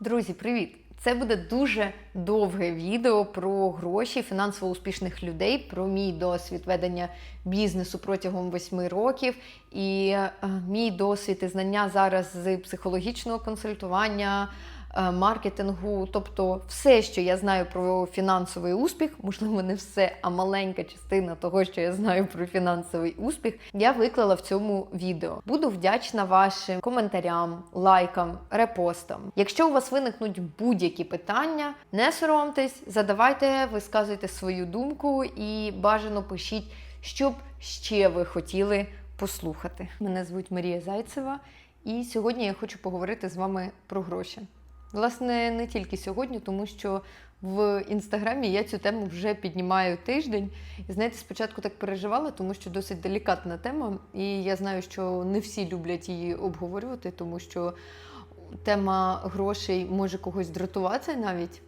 Друзі, привіт! Це буде дуже довге відео про гроші фінансово успішних людей, про мій досвід ведення бізнесу протягом восьми років і е, мій досвід і знання зараз з психологічного консультування, маркетингу, тобто все, що я знаю про фінансовий успіх, можливо, не все, а маленька частина того, що я знаю про фінансовий успіх, я виклала в цьому відео. Буду вдячна вашим коментарям, лайкам, репостам. Якщо у вас виникнуть будь-які питання, не соромтесь, задавайте, висказуйте свою думку і бажано пишіть, що б ще ви хотіли послухати. Мене звуть Марія Зайцева, і сьогодні я хочу поговорити з вами про гроші. Власне, не тільки сьогодні, тому що в інстаграмі я цю тему вже піднімаю тиждень. І знаєте, спочатку так переживала, тому що досить делікатна тема, і я знаю, що не всі люблять її обговорювати, тому що тема грошей може когось дратувати навіть.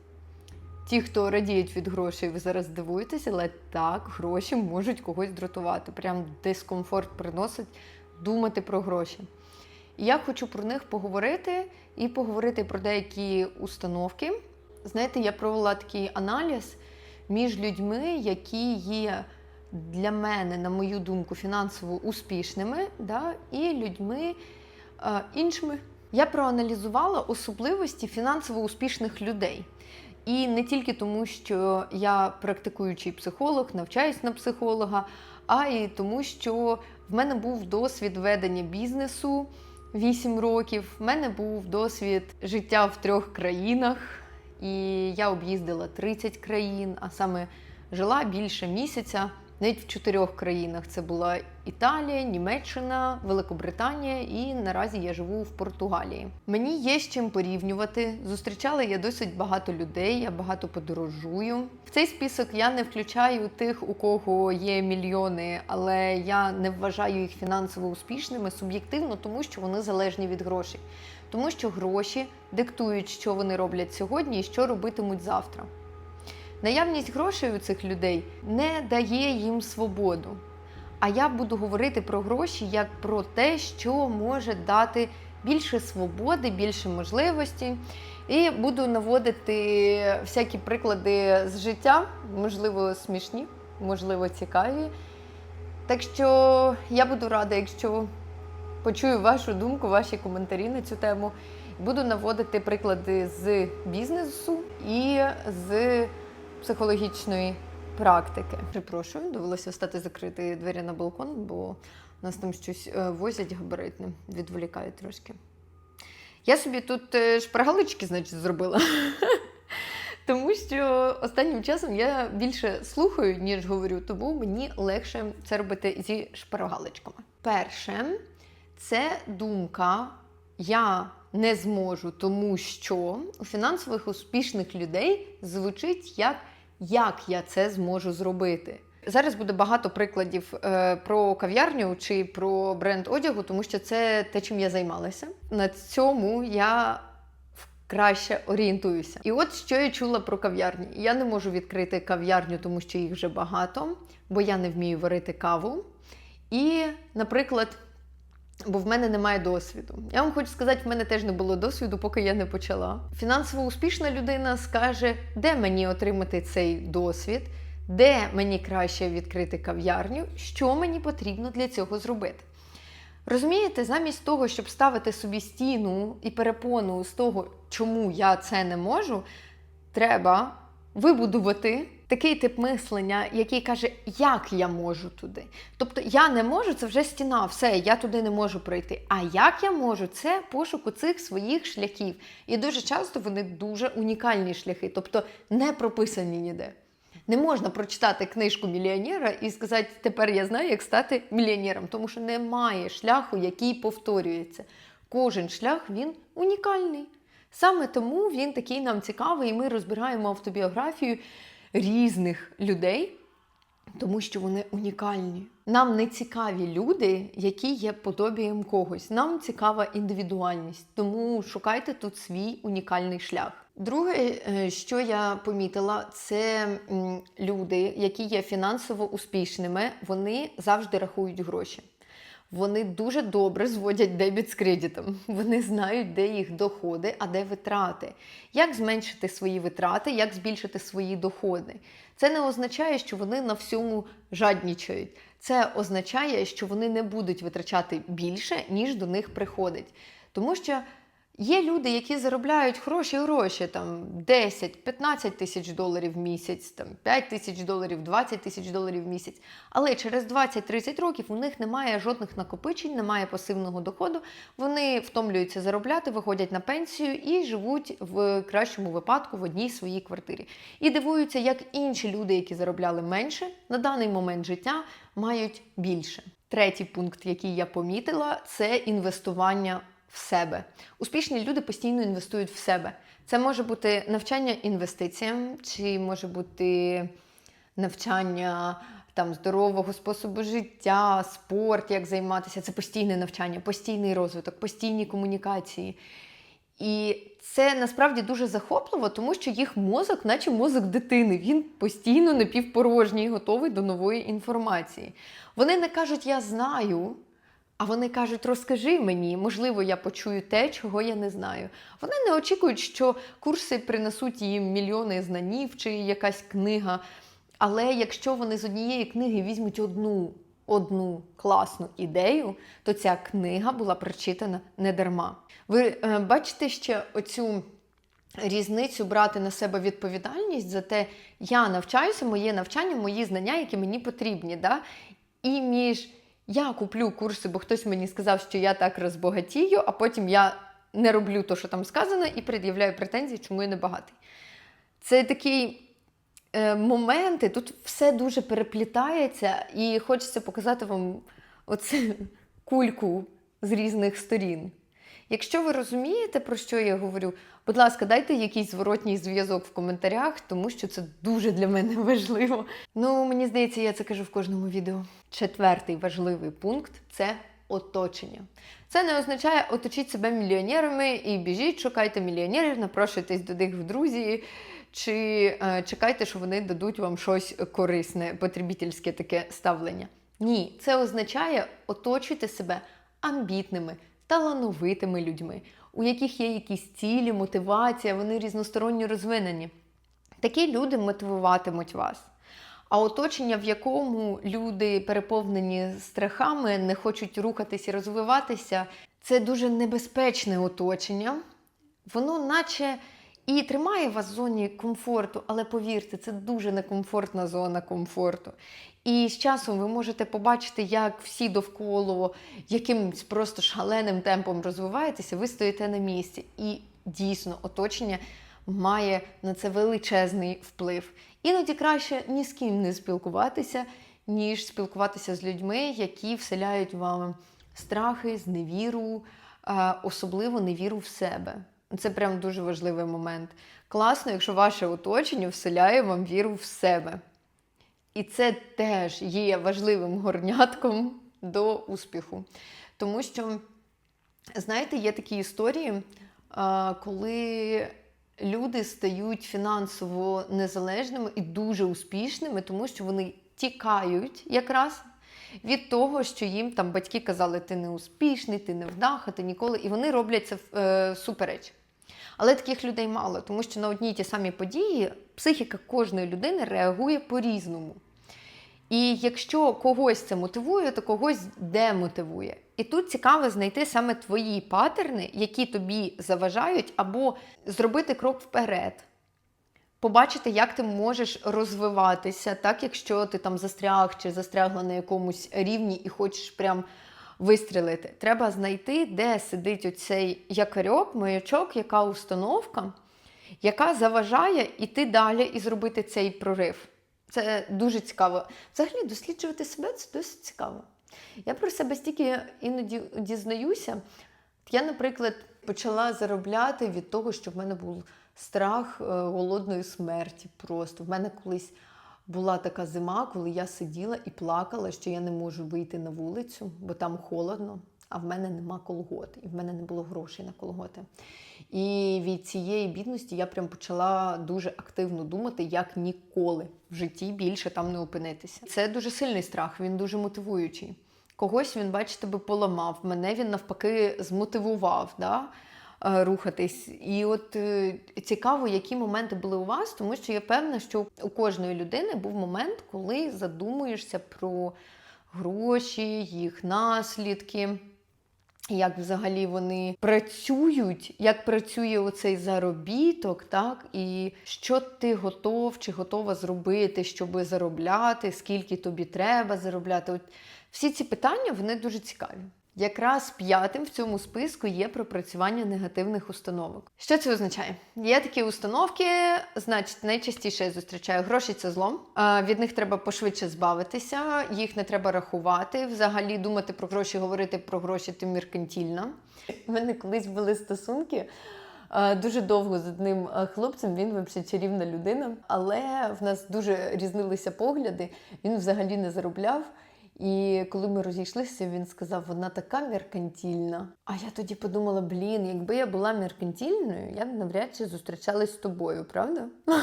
Ті, хто радіють від грошей, ви зараз дивуєтесь, але так, гроші можуть когось дратувати. Прям дискомфорт приносить думати про гроші. Я хочу про них поговорити і поговорити про деякі установки. Знаєте, я провела такий аналіз між людьми, які є для мене, на мою думку, фінансово успішними, да, і людьми е, іншими. Я проаналізувала особливості фінансово успішних людей. І не тільки тому, що я практикуючий психолог, навчаюсь на психолога, а й тому, що в мене був досвід ведення бізнесу 8 років. В мене був досвід життя в трьох країнах, і я об'їздила 30 країн, а саме жила більше місяця. Навіть в чотирьох країнах це була Італія, Німеччина, Великобританія і наразі я живу в Португалії. Мені є з чим порівнювати. Зустрічала я досить багато людей, я багато подорожую. В цей список я не включаю тих, у кого є мільйони, але я не вважаю їх фінансово успішними суб'єктивно, тому що вони залежні від грошей. Тому що гроші диктують, що вони роблять сьогодні і що робитимуть завтра. Наявність грошей у цих людей не дає їм свободу. А я буду говорити про гроші як про те, що може дати більше свободи, більше можливості. І буду наводити всякі приклади з життя, можливо, смішні, можливо, цікаві. Так що я буду рада, якщо почую вашу думку, ваші коментарі на цю тему. Буду наводити приклади з бізнесу і з психологічної практики. Перепрошую, довелося стати закрити двері на балкон, бо нас там щось е, возять габаритне, відволікає трошки. Я собі тут е, шпаргалочки, значить, зробила. Тому що останнім часом я більше слухаю, ніж говорю, тому мені легше це робити зі шпаргалочками. Перше, це думка я не зможу, тому що у фінансових успішних людей звучить як як я це зможу зробити. Зараз буде багато прикладів е, про кав'ярню чи про бренд одягу, тому що це те, чим я займалася. На цьому я краще орієнтуюся. І от що я чула про кав'ярні. Я не можу відкрити кав'ярню, тому що їх вже багато, бо я не вмію варити каву. І, наприклад, Бо в мене немає досвіду. Я вам хочу сказати, в мене теж не було досвіду, поки я не почала. Фінансово успішна людина скаже, де мені отримати цей досвід, де мені краще відкрити кав'ярню, що мені потрібно для цього зробити. Розумієте, замість того, щоб ставити собі стіну і перепону з того, чому я це не можу, треба вибудувати такий тип мислення, який каже, як я можу туди. Тобто я не можу, це вже стіна, все, я туди не можу пройти. А як я можу, це пошук цих своїх шляхів. І дуже часто вони дуже унікальні шляхи, тобто не прописані ніде. Не можна прочитати книжку мільйонера і сказати, тепер я знаю, як стати мільйонером, тому що немає шляху, який повторюється. Кожен шлях він унікальний. Саме тому він такий нам цікавий, і ми розбираємо автобіографію різних людей, тому що вони унікальні. Нам не цікаві люди, які є подобієм когось. Нам цікава індивідуальність, тому шукайте тут свій унікальний шлях. Друге, е, що я помітила, це люди, які є фінансово успішними, вони завжди рахують гроші. Вони дуже добре зводять дебіт з кредитом. Вони знають, де їх доходи, а де витрати. Як зменшити свої витрати, як збільшити свої доходи. Це не означає, що вони на всьому жаднічають. Це означає, що вони не будуть витрачати більше, ніж до них приходить. Тому що є люди, які заробляють хороші гроші, там 10-15 тисяч доларів в місяць, там 5 тисяч доларів, 20 тисяч доларів в місяць. Але через 20-30 років у них немає жодних накопичень, немає пасивного доходу. Вони втомлюються заробляти, виходять на пенсію і живуть в кращому випадку в одній своїй квартирі. І дивуються, як інші люди, які заробляли менше, на даний момент життя мають більше. Третій пункт, який я помітила, це інвестування в себе. Успішні люди постійно інвестують в себе. Це може бути навчання інвестиціям, чи може бути навчання там здорового способу життя, спорт, як займатися. Це постійне навчання, постійний розвиток, постійні комунікації. І це насправді дуже захопливо, тому що їх мозок, наче мозок дитини, він постійно напівпорожній, готовий до нової інформації. Вони не кажуть Я знаю. А вони кажуть, розкажи мені, можливо, я почую те, чого я не знаю. Вони не очікують, що курси принесуть їм мільйони знанів чи якась книга. Але якщо вони з однієї книги візьмуть одну одну класну ідею, то ця книга була прочитана не дарма. Ви е, бачите ще оцю різницю брати на себе відповідальність за те, я навчаюся, моє навчання, мої знання, які мені потрібні. Да? І між я куплю курси, бо хтось мені сказав, що я так розбагатію, а потім я не роблю те, що там сказано, і пред'являю претензії, чому я не багатий. Це такий. е, моменти, тут все дуже переплітається, і хочеться показати вам оцю кульку з різних сторін. Якщо ви розумієте, про що я говорю, будь ласка, дайте якийсь зворотній зв'язок в коментарях, тому що це дуже для мене важливо. Ну, мені здається, я це кажу в кожному відео. Четвертий важливий пункт це оточення. Це не означає оточіть себе мільйонерами і біжіть, шукайте мільйонерів, напрошуйтесь до них в друзі, чи е, чекайте, що вони дадуть вам щось корисне, потребітельське таке ставлення. Ні, це означає оточуйте себе амбітними талановитими людьми, у яких є якісь цілі, мотивація, вони різносторонньо розвинені. Такі люди мотивуватимуть вас. А оточення, в якому люди переповнені страхами, не хочуть рухатись і розвиватися, це дуже небезпечне оточення. Воно, наче і тримає вас в зоні комфорту, але повірте, це дуже некомфортна зона комфорту. І з часом ви можете побачити, як всі довкола якимось просто шаленим темпом розвиваєтеся, ви стоїте на місці. І дійсно оточення має на це величезний вплив. Іноді краще ні з ким не спілкуватися, ніж спілкуватися з людьми, які вселяють вам страхи, зневіру, особливо невіру в себе. Це прям дуже важливий момент. Класно, якщо ваше оточення вселяє вам віру в себе. І це теж є важливим горнятком до успіху. Тому що, знаєте, є такі історії, коли люди стають фінансово незалежними і дуже успішними, тому що вони тікають якраз від того, що їм там батьки казали, ти не успішний, ти не вдаха, ти ніколи. І вони роблять це е, супереч. Але таких людей мало, тому що на одні й ті самі події психіка кожної людини реагує по-різному. І якщо когось це мотивує, то когось демотивує. І тут цікаво знайти саме твої патерни, які тобі заважають, або зробити крок вперед. Побачити, як ти можеш розвиватися, так якщо ти там застряг чи застрягла на якомусь рівні і хочеш прям вистрілити. Треба знайти, де сидить оцей якорьок, маячок, яка установка, яка заважає іти далі і зробити цей прорив. Це дуже цікаво. Взагалі, досліджувати себе це досить цікаво. Я про себе стільки іноді дізнаюся. Я, наприклад, почала заробляти від того, що в мене був страх е, голодної смерті. Просто в мене колись була така зима, коли я сиділа і плакала, що я не можу вийти на вулицю, бо там холодно, а в мене нема колгот, і в мене не було грошей на колготи. І від цієї бідності я прям почала дуже активно думати, як ніколи в житті більше там не опинитися. Це дуже сильний страх, він дуже мотивуючий. Когось він, бачите, би поламав. Мене він навпаки змотивував. Да? Е, Рухатись, і от е, цікаво, які моменти були у вас, тому що я певна, що у кожної людини був момент, коли задумуєшся про гроші, їх наслідки, як взагалі вони працюють, як працює оцей заробіток, так, і що ти готов чи готова зробити, щоб заробляти, скільки тобі треба заробляти. От всі ці питання вони дуже цікаві. Якраз п'ятим в цьому списку є пропрацювання негативних установок. Що це означає? Є такі установки, значить, найчастіше я зустрічаю гроші це зло. А, Від них треба пошвидше збавитися, їх не треба рахувати. Взагалі думати про гроші, говорити про гроші ти меркантільна. У мене колись були стосунки. Дуже довго з одним хлопцем, він взагалі чарівна людина, але в нас дуже різнилися погляди. Він взагалі не заробляв. І коли ми розійшлися, він сказав, вона така меркантільна. А я тоді подумала: блін, якби я була меркантильною, я б навряд чи зустрічалась з тобою, правда?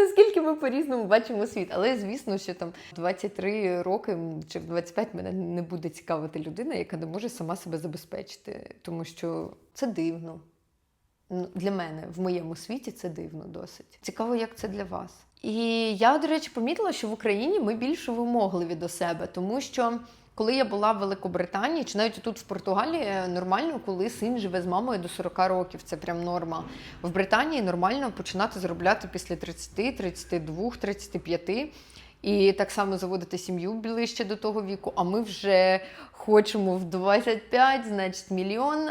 Наскільки ми по-різному бачимо світ. Але звісно, що там 23 роки чи в 25 мене не буде цікавити людина, яка не може сама себе забезпечити, тому що це дивно. Для мене в моєму світі це дивно досить. Цікаво, як це для вас. І я, до речі, помітила, що в Україні ми більш вимогливі до себе, тому що коли я була в Великобританії, чи навіть тут в Португалії е, нормально, коли син живе з мамою до 40 років, це прям норма. В Британії нормально починати заробляти після 30, 32, 35. І так само заводити сім'ю ближче до того віку. А ми вже хочемо в 25, значить, мільйон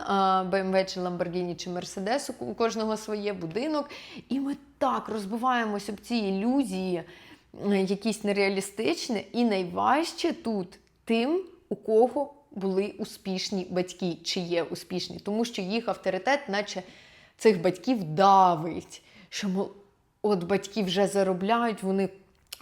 BMW чи Lamborghini чи Mercedes, у кожного своє будинок. І ми так розбиваємось об ці ілюзії, е, якісь нереалістичні. І найважче тут тим, у кого були успішні батьки, чи є успішні, тому що їх авторитет, наче цих батьків давить. Що от батьки вже заробляють, вони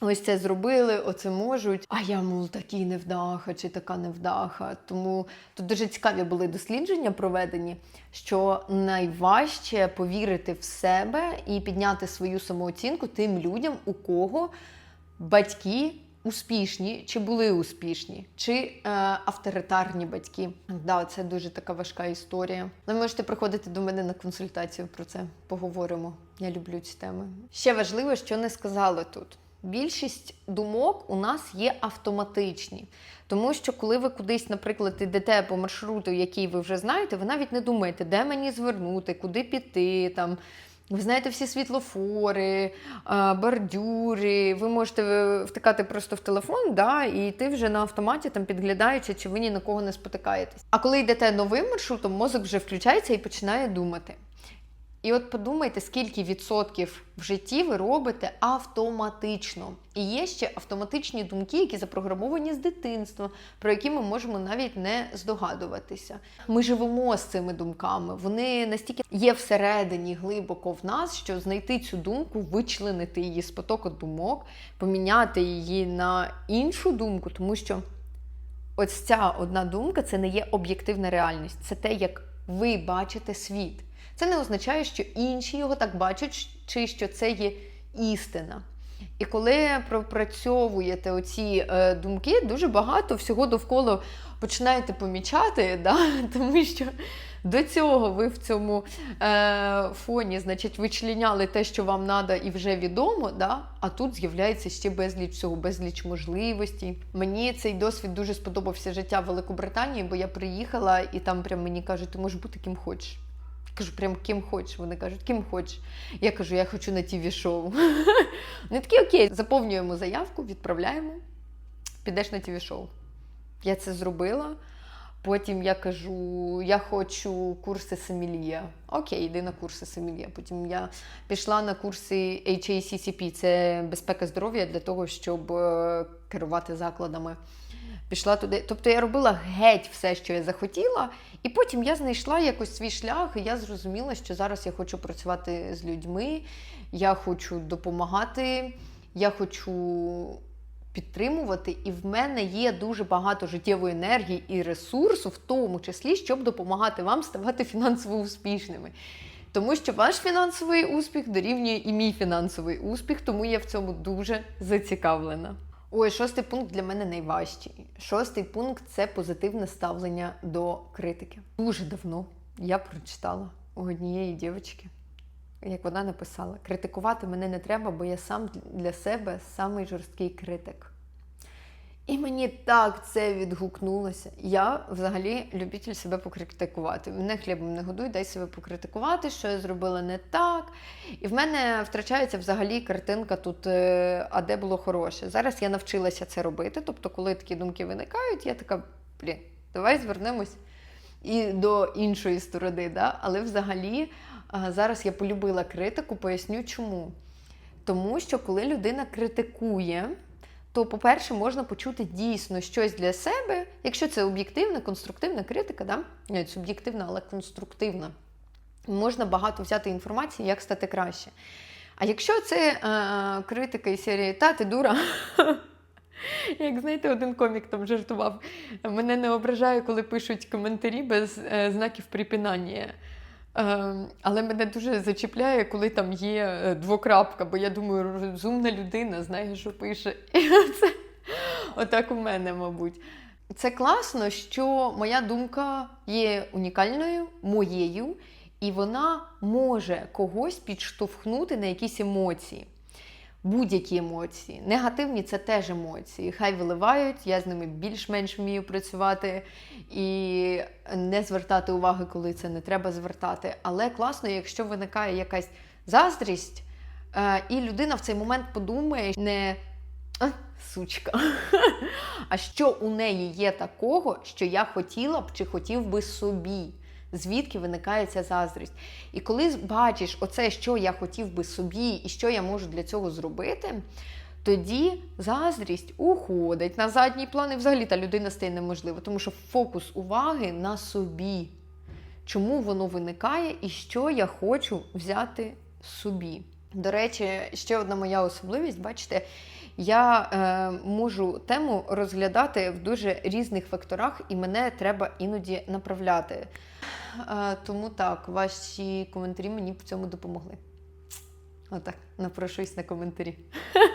ось це зробили, оце можуть. А я, мов, такий невдаха чи така невдаха. Тому тут дуже цікаві були дослідження проведені, що найважче повірити в себе і підняти свою самооцінку тим людям, у кого батьки. Успішні, чи були успішні, чи е, авторитарні батьки. Да, це дуже така важка історія. Ви можете приходити до мене на консультацію про це. Поговоримо. Я люблю ці теми. Ще важливо, що не сказали тут. Більшість думок у нас є автоматичні, тому що коли ви кудись, наприклад, йдете по маршруту, який ви вже знаєте, ви навіть не думаєте, де мені звернути, куди піти там. Ви знаєте всі світлофори, бордюри, ви можете е, втикати просто в телефон, да, і йти вже на автоматі, там підглядаючи, чи ви ні на кого не спотикаєтесь. А коли йдете новим маршрутом, мозок вже включається і починає думати. І от подумайте, скільки відсотків в житті ви робите автоматично. І є ще автоматичні думки, які запрограмовані з дитинства, про які ми можемо навіть не здогадуватися. Ми живемо з цими думками. Вони настільки є всередині глибоко в нас, що знайти цю думку, вичленити її з потоку думок, поміняти її на іншу думку, тому що ось ця одна думка це не є об'єктивна реальність, це те, як ви бачите світ. Це не означає, що інші його так бачать, чи що це є істина. І коли пропрацьовуєте оці е, думки, дуже багато всього довкола починаєте помічати, да? тому що до цього ви в цьому е, фоні, значить, вичленяли те, що вам треба і вже відомо, да? а тут з'являється ще безліч всього, безліч можливостей. Мені цей досвід дуже сподобався життя в Великобританії, бо я приїхала і там прям мені кажуть, ти можеш бути ким хочеш. Кажу, прям ким хочеш. Вони кажуть, ким хочеш. Я кажу, я хочу на тіві шоу. Вони такі окей, заповнюємо заявку, відправляємо, підеш на тіві шоу. Я це зробила. Потім я кажу, я хочу курси Семілія. Окей, йди на курси Семілія. Потім я пішла на курси HACCP, це безпека здоров'я для того, щоб е, керувати закладами. Пішла туди. Тобто я робила геть все, що я захотіла, і потім я знайшла якось свій шлях, і я зрозуміла, що зараз я хочу працювати з людьми, я хочу допомагати, я хочу підтримувати, і в мене є дуже багато життєвої енергії і ресурсу, в тому числі, щоб допомагати вам ставати фінансово успішними. Тому що ваш фінансовий успіх дорівнює і мій фінансовий успіх, тому я в цьому дуже зацікавлена. Ой, шостий пункт для мене найважчий. Шостий пункт це позитивне ставлення до критики. Дуже давно я прочитала у однієї дівчинки, як вона написала: критикувати мене не треба, бо я сам для себе самий жорсткий критик. І мені так це відгукнулося. Я взагалі любитель себе покритикувати. Мене хлібом не годуй, дай себе покритикувати, що я зробила не так. І в мене втрачається взагалі картинка тут, е, а де було хороше. Зараз я навчилася це робити. Тобто, коли такі думки виникають, я така, блін, давай звернемось і до іншої сторони. Да? Але взагалі зараз я полюбила критику, поясню чому. Тому що коли людина критикує, то, по-перше, можна почути дійсно щось для себе, якщо це об'єктивна, конструктивна критика, да? Ні, суб'єктивна, але конструктивна. Можна багато взяти інформації, як стати краще. А якщо це е, критика із серії Та ти дура. Як знаєте, один комік там жартував. Мене не ображає, коли пишуть коментарі без е, знаків припинання. Е, але мене дуже зачіпляє, коли там є е, двокрапка, бо я думаю, розумна людина знає, що пише. І це отак у мене, мабуть. Це класно, що моя думка є унікальною, моєю, і вона може когось підштовхнути на якісь емоції. Будь-які емоції. Негативні це теж емоції. Хай виливають, я з ними більш-менш вмію працювати і не звертати уваги, коли це не треба звертати. Але класно, якщо виникає якась заздрість, е, і людина в цей момент подумає, не «А, сучка, а що у неї є такого, що я хотіла б чи хотів би собі. Звідки виникає ця заздрість. І коли бачиш оце, що я хотів би собі, і що я можу для цього зробити, тоді заздрість уходить на задній план, і взагалі та людина стає неможлива, тому що фокус уваги на собі. Чому воно виникає і що я хочу взяти собі. До речі, ще одна моя особливість, бачите, я е, можу тему розглядати в дуже різних векторах, і мене треба іноді направляти. Е, тому так, ваші коментарі мені в цьому допомогли. Отак, напрошуюсь на коментарі.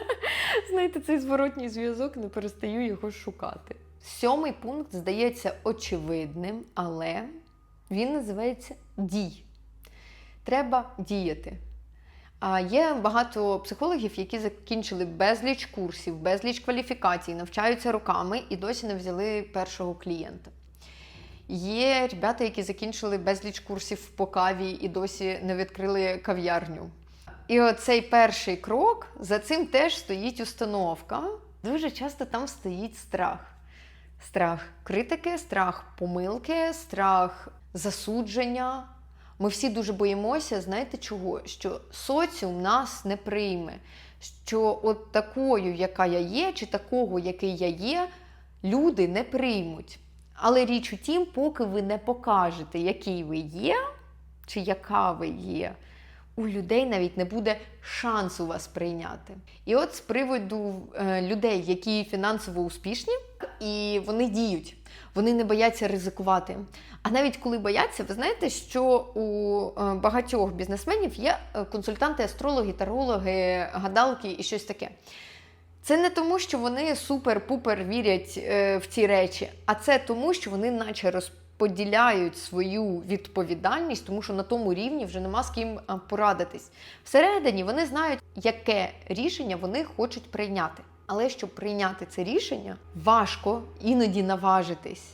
Знаєте, цей зворотній зв'язок, не перестаю його шукати. Сьомий пункт здається очевидним, але він називається дій. Треба діяти. А є багато психологів, які закінчили безліч курсів, безліч кваліфікацій, навчаються роками і досі не взяли першого клієнта. Є ребята, які закінчили безліч курсів по каві і досі не відкрили кав'ярню. І оцей перший крок, за цим теж стоїть установка. Дуже часто там стоїть страх. Страх критики, страх помилки, страх засудження. Ми всі дуже боїмося, знаєте чого? Що соціум нас не прийме. Що от такою, яка я є, чи такого, який я є, люди не приймуть. Але річ у тім, поки ви не покажете, який ви є, чи яка ви є, у людей навіть не буде шансу вас прийняти. І от з приводу е, людей, які фінансово успішні, і вони діють, вони не бояться ризикувати. А навіть коли бояться, ви знаєте, що у е, багатьох бізнесменів є е, консультанти, астрологи, тарологи, гадалки і щось таке. Це не тому, що вони супер-пупер вірять е, в ці речі, а це тому, що вони наче розподіляють свою відповідальність, тому що на тому рівні вже нема з ким порадитись. Всередині вони знають, яке рішення вони хочуть прийняти. Але щоб прийняти це рішення, важко іноді наважитись.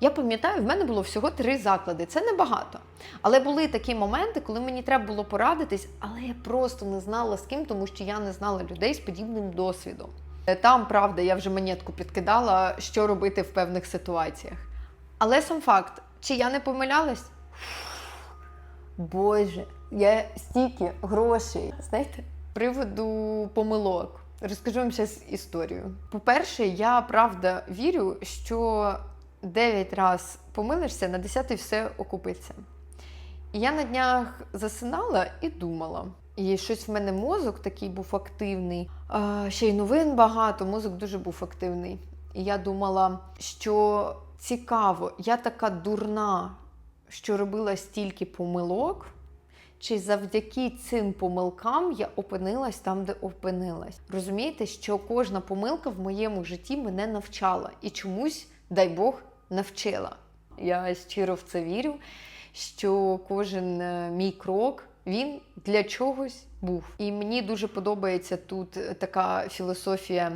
Я пам'ятаю, в мене було всього три заклади. Це небагато. Але були такі моменти, коли мені треба було порадитись, але я просто не знала з ким, тому що я не знала людей з подібним досвідом. Там, правда, я вже монетку підкидала, що робити в певних ситуаціях. Але сам факт, чи я не помилялась? Боже, я стільки грошей. Знаєте, приводу помилок. Розкажу вам зараз історію. По-перше, я правда вірю, що 9 разів помилишся, на 10 все окупиться. І я на днях засинала і думала. І щось в мене мозок такий був активний. А, ще й новин багато, мозок дуже був активний. І я думала, що цікаво, я така дурна, що робила стільки помилок. чи завдяки цим помилкам я опинилась там, де опинилась. Розумієте, що кожна помилка в моєму житті мене навчала і чомусь, дай Бог, навчила. Я щиро в це вірю, що кожен е, мій крок він для чогось був. І мені дуже подобається тут така філософія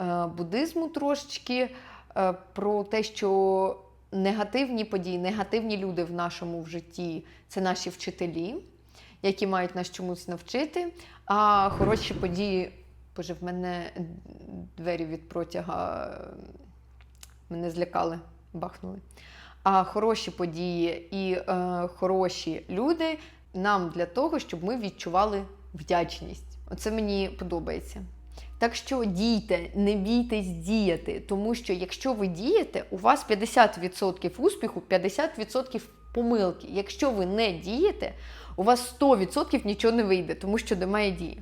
е, буддизму трошечки е, про те, що негативні події, негативні люди в нашому в житті це наші вчителі, які мають нас чомусь навчити. А хороші події, боже, в мене двері від протяга е, мене злякали, бахнули. А хороші події і е, хороші люди нам для того, щоб ми відчували вдячність. Оце мені подобається. Так що дійте, не бійтесь діяти, тому що якщо ви дієте, у вас 50% успіху, 50% помилки. Якщо ви не дієте, у вас 100% нічого не вийде, тому що немає дії.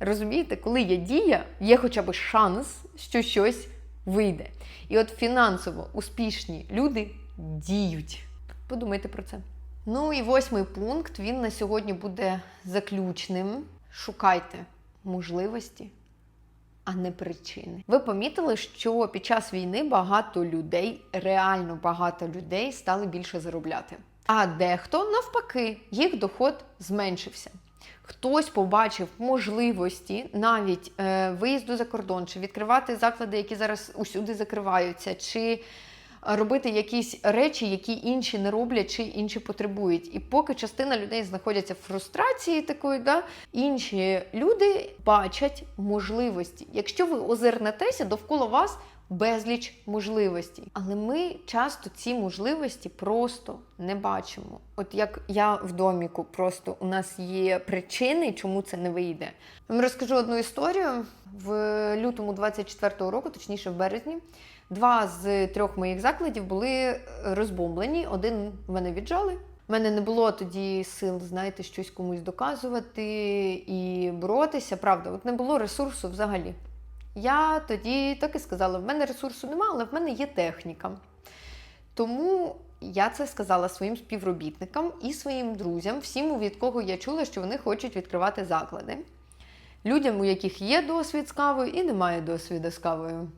Розумієте, коли є дія, є хоча б шанс, що щось вийде. І от фінансово успішні люди діють. Подумайте про це. Ну і восьмий пункт він на сьогодні буде заключним. Шукайте можливості, а не причини. Ви помітили, що під час війни багато людей, реально багато людей, стали більше заробляти. А дехто навпаки, їх доход зменшився. Хтось побачив можливості навіть е, виїзду за кордон, чи відкривати заклади, які зараз усюди закриваються, чи робити якісь речі, які інші не роблять, чи інші потребують. І поки частина людей знаходяться в фрустрації такої, да, інші люди бачать можливості. Якщо ви озирнетеся, довкола вас безліч можливостей. Але ми часто ці можливості просто не бачимо. От як я в доміку, просто у нас є причини, чому це не вийде. Я вам розкажу одну історію в лютому 24-го року, точніше в березні. Два з трьох моїх закладів були розбомблені. Один мене віджали. У мене не було тоді сил, знаєте, щось комусь доказувати і боротися. Правда, от не було ресурсу взагалі. Я тоді так і сказала: в мене ресурсу немає, але в мене є техніка. Тому я це сказала своїм співробітникам і своїм друзям, всім, від кого я чула, що вони хочуть відкривати заклади. Людям, у яких є досвід з кавою і немає досвіду з кавою.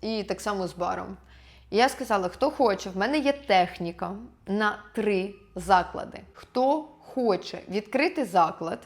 І так само з баром. І я сказала, хто хоче, в мене є техніка на три заклади. Хто хоче відкрити заклад,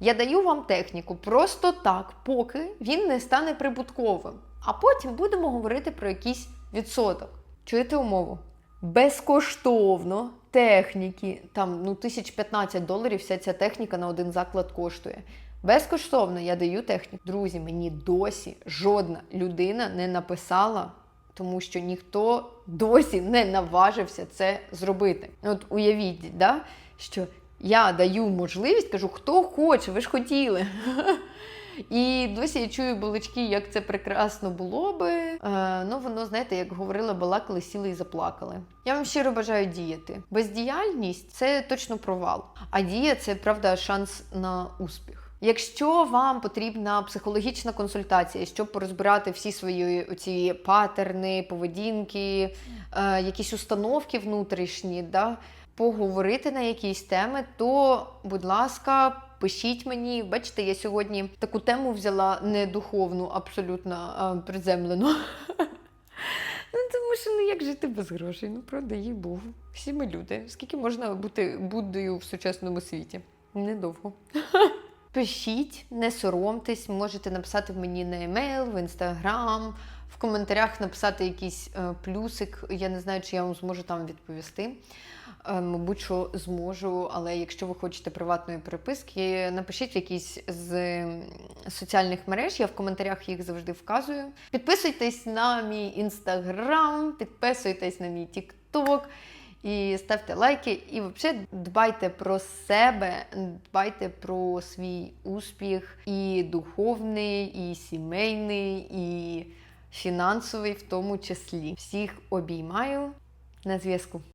я даю вам техніку просто так, поки він не стане прибутковим. А потім будемо говорити про якийсь відсоток. Чуєте умову? Безкоштовно техніки, там ну, 1015 доларів вся ця техніка на один заклад коштує. Безкоштовно я даю техніку. Друзі, мені досі жодна людина не написала, тому що ніхто досі не наважився це зробити. От уявіть, да, що я даю можливість, кажу, хто хоче, ви ж хотіли. І досі я чую балачки, як це прекрасно було би. Е, ну, воно, знаєте, як говорила, балакали, сіли і заплакали. Я вам щиро бажаю діяти. Бездіяльність це точно провал. А дія це правда шанс на успіх. Якщо вам потрібна психологічна консультація, щоб порозбирати всі свої оці патерни, поведінки, е, якісь установки внутрішні, да, поговорити на якісь теми, то, будь ласка, пишіть мені. Бачите, я сьогодні таку тему взяла не духовну, абсолютно а приземлену. Ну, тому що ну як жити без грошей? Ну, правда, їй Богу. Всі ми люди. Скільки можна бути Буддою в сучасному світі? Недовго. Пишіть, не соромтесь, можете написати мені на емейл, в інстаграм, в коментарях написати якийсь е, плюсик. Я не знаю, чи я вам зможу там відповісти. Е, мабуть, що зможу, але якщо ви хочете приватної переписки, напишіть якісь з соціальних мереж, я в коментарях їх завжди вказую. Підписуйтесь на мій інстаграм, підписуйтесь на мій тікток. І ставте лайки, і взагалі дбайте про себе, дбайте про свій успіх, і духовний, і сімейний, і фінансовий, в тому числі. Всіх обіймаю на зв'язку.